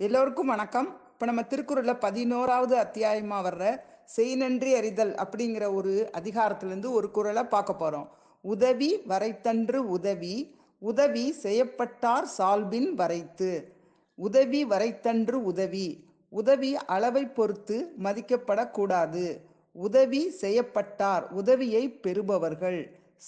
எல்லோருக்கும் வணக்கம். இப்போ நம்ம திருக்குறளில் பதினோராவது அத்தியாயமாக வர்ற செய் நன்றி அறிதல் அப்படிங்கிற ஒரு அதிகாரத்திலேருந்து ஒரு குறளை பார்க்க போகிறோம் உதவி வரைத்தன்று உதவி உதவி செய்யப்பட்டார் சால்பின் வரைத்து. உதவி வரைத்தன்று உதவி உதவி அளவை பொறுத்து மதிக்கப்படக்கூடாது. உதவி செய்யப்பட்டார் உதவியை பெறுபவர்கள்.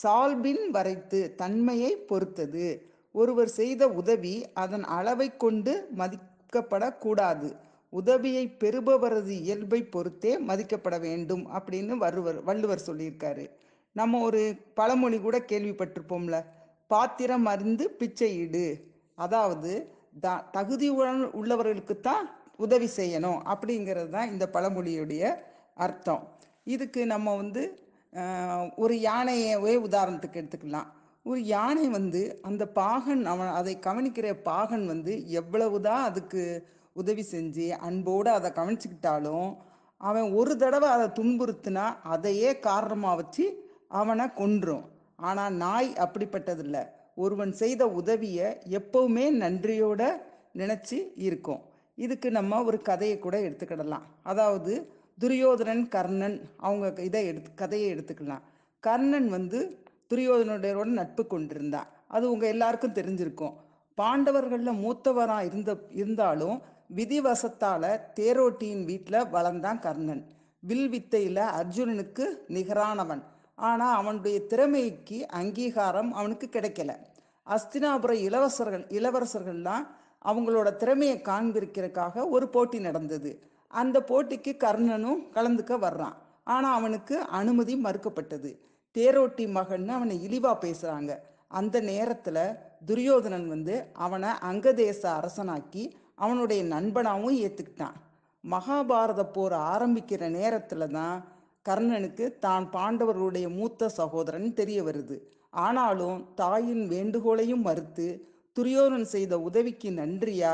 சால்பின் வரைத்து தன்மையை பொறுத்தது. ஒருவர் செய்த உதவி அதன் அளவை கொண்டு மதி மதிக்கப்படக்கூடாது உதவியை பெறுபவரது இயல்பை பொறுத்தே மதிக்கப்பட வேண்டும் அப்படின்னு வருவர் வள்ளுவர் சொல்லியிருக்காரு. நம்ம ஒரு பழமொழி கூட கேள்விப்பட்டிருப்போம்ல பாத்திரம் அறிந்து பிச்சை இடு. அதாவது த தகுதியுடன் உள்ளவர்களுக்குத்தான் உதவி செய்யணும் அப்படிங்கிறது தான் இந்த பழமொழியுடைய அர்த்தம். இதுக்கு நம்ம வந்து ஒரு யானையவே உதாரணத்துக்கு எடுத்துக்கலாம். ஒரு யானை வந்து அந்த பாகன் அவன் அதை கவனிக்கிற பாகன் வந்து எவ்வளவுதான் அதுக்கு உதவி செஞ்சு அன்போடு அதை கவனிச்சுக்கிட்டாலும் அவன் ஒரு தடவை அதை துன்புறுத்தினா அதையே காரணமாக வச்சு அவனை கொன்றும். ஆனால் நாய் அப்படிப்பட்டதில்லை. ஒருவன் செய்த உதவியை எப்பவுமே நன்றியோட நினச்சி இருக்கும். இதுக்கு நம்ம ஒரு கதையை கூட எடுத்துக்கிடலாம். அதாவது துரியோதனன் கர்ணன் அவங்க இதை எடுத்து கதையை எடுத்துக்கலாம். கர்ணன் வந்து துரியோதனோட நட்பு கொண்டிருந்தான் அது உங்க எல்லாருக்கும் தெரிஞ்சிருக்கும். பாண்டவர்களில் மூத்தவராக இருந்த இருந்தாலும் விதிவசத்தால தேரோட்டியின் வீட்டில் வளர்ந்தான் கர்ணன். வில் வித்தையில் அர்ஜுனனுக்கு நிகரானவன். ஆனால் அவனுடைய திறமைக்கு அங்கீகாரம் அவனுக்கு கிடைக்கல. அஸ்தினாபுர இளவரசர்கள் இளவரசர்கள்லாம் அவங்களோட திறமையை காண்பிக்கிறதுக்காக ஒரு போட்டி நடந்தது. அந்த போட்டிக்கு கர்ணனும் கலந்துக்க வர்றான். ஆனால் அவனுக்கு அனுமதி மறுக்கப்பட்டது. தேரோட்டி மகன்னு அவனை இழிவா பேசுறாங்க. அந்த நேரத்துல துரியோதனன் வந்து அவனை அங்கதேச அரசனாக்கி அவனுடைய நண்பனாகவும் ஏத்துக்கிட்டான். மகாபாரத போர் ஆரம்பிக்கிற நேரத்துல தான் கர்ணனுக்கு தான் பாண்டவர்களுடைய மூத்த சகோதரன் தெரிய வருது. ஆனாலும் தாயின் வேண்டுகோளையும் மறுத்து துரியோதனன் செய்த உதவிக்கு நன்றியா?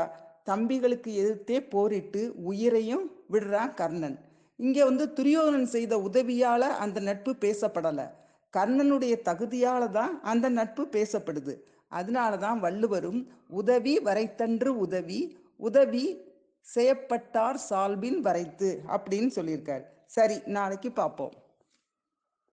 தம்பிகளுக்கு எதிர்த்தே போரிட்டு உயிரையும் விடுறான் கர்ணன். இங்கே வந்து துரியோதனன் செய்த உதவியால அந்த நட்பு பேசப்படலை. கர்ணனுடைய தகுதியால தான் அந்த நட்பு பேசப்படுது. அதனால தான் வள்ளுவரும் உதவி வரைத்தன்று உதவி உதவி செய்யப்பட்டார் சால்பின் வரைத்து அப்படின்னு சொல்லியிருக்கார். சரி நாளைக்கு பார்ப்போம்.